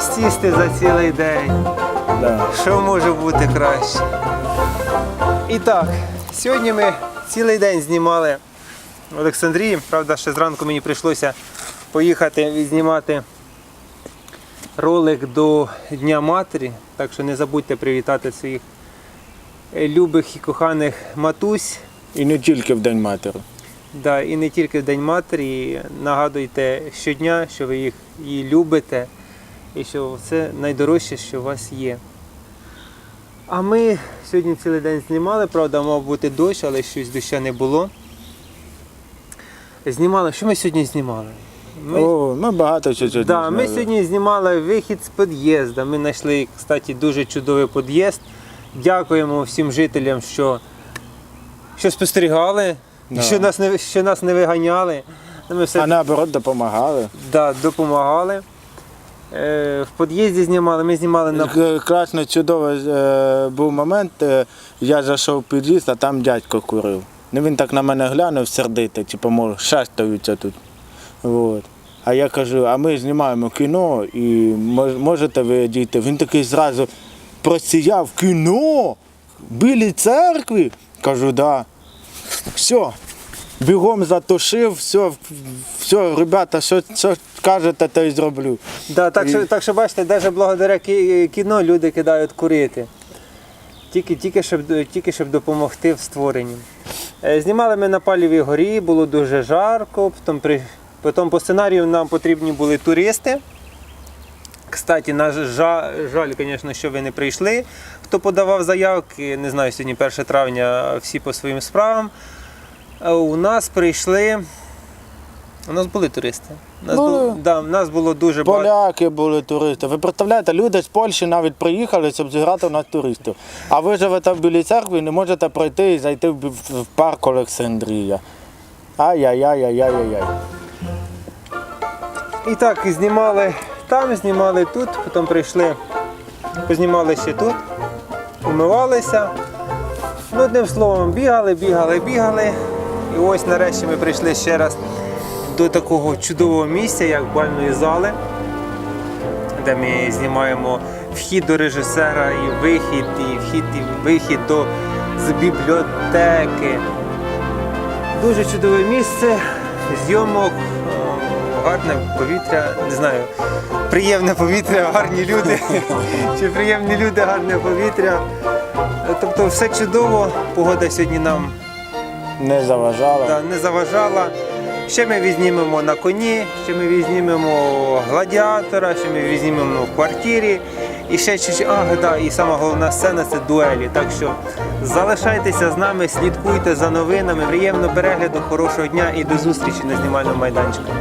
присісти за цілий день. Да. Що може бути краще? І так, сьогодні ми цілий день знімали в Олександрії. Правда, ще зранку мені прийшлося поїхати відзнімати ролик до Дня Матері. Так що не забудьте привітати своїх любих і коханих матусь. І не тільки в День матері. Да, і не тільки в День Матері. Нагадуйте щодня, що ви їх її любите і що це найдорожче, що у вас є. А ми сьогодні цілий день знімали, правда, мав бути дощ, але щось доща не було. Знімали, що ми сьогодні знімали? Ми, О, ми багато чого сьогодні. да, ми сьогодні знімали вихід з під'їзду. Ми знайшли, кстати, дуже чудовий під'їзд. Дякуємо всім жителям, що, що спостерігали, Да. що, нас не, що нас не виганяли. Ми все А наоборот допомагали. да, допомагали. Е, в під'їзді знімали, ми знімали на К- Класно, чудовий е, був момент. е, я зайшов в під'їзд, а там дядько курив. Ну він так на мене глянув сердито, типу, мов, шастаються тут. От. А я кажу, а ми знімаємо кіно і мож- можете ви дійти. Він такий зразу просіяв кіно, білі церкви. Кажу, да. Все. Бігом затушив, все, все, ребята, що, що кажете, то й зроблю. Да, так, що, так що бачите, навіть благодаря кіно люди кидають курити. Тільки, тільки, щоб, тільки щоб допомогти в створенні. Е, Знімали ми на Палівій горі, було дуже жарко, потім, при, потім по сценарію нам потрібні були туристи. Кстати, на жаль, жаль, звісно, що ви не прийшли. Хто подавав заявки, не знаю, сьогодні 1 травня, всі по своїм справам. У нас прийшли. У нас були туристи. У нас, Були. було, да, у нас було дуже багато. Поляки були туристи. Ви представляєте, люди з Польщі навіть приїхали, щоб зіграти у нас туристів. А ви живете в Білій церкві і не можете пройти і зайти в, бі- в парк Олександрія. Ай-яй-яй-яй-яй-яй. І так, і знімали там, знімали тут, потім прийшли, познімали ще тут, умивалися. Ну, одним словом, бігали, бігали, бігали. І ось нарешті ми прийшли ще раз до такого чудового місця, як бальної зали, де ми знімаємо вхід до режисера і вихід, і вхід і вихід до з бібліотеки. Дуже чудове місце, зйомок, гарне повітря, не знаю, приємне повітря, гарні люди. Чи приємні люди, гарне повітря. Тобто все чудово, погода сьогодні нам Не заважала. да, не заважала. Ще ми візьмемо на коні, ще ми візьмемо гладіатора, ще ми візьмемо в квартирі. І ще а, да, і сама головна сцена це дуелі. Так що залишайтеся з нами, слідкуйте за новинами. Приємного перегляду, хорошого дня і до зустрічі на знімальному майданчику.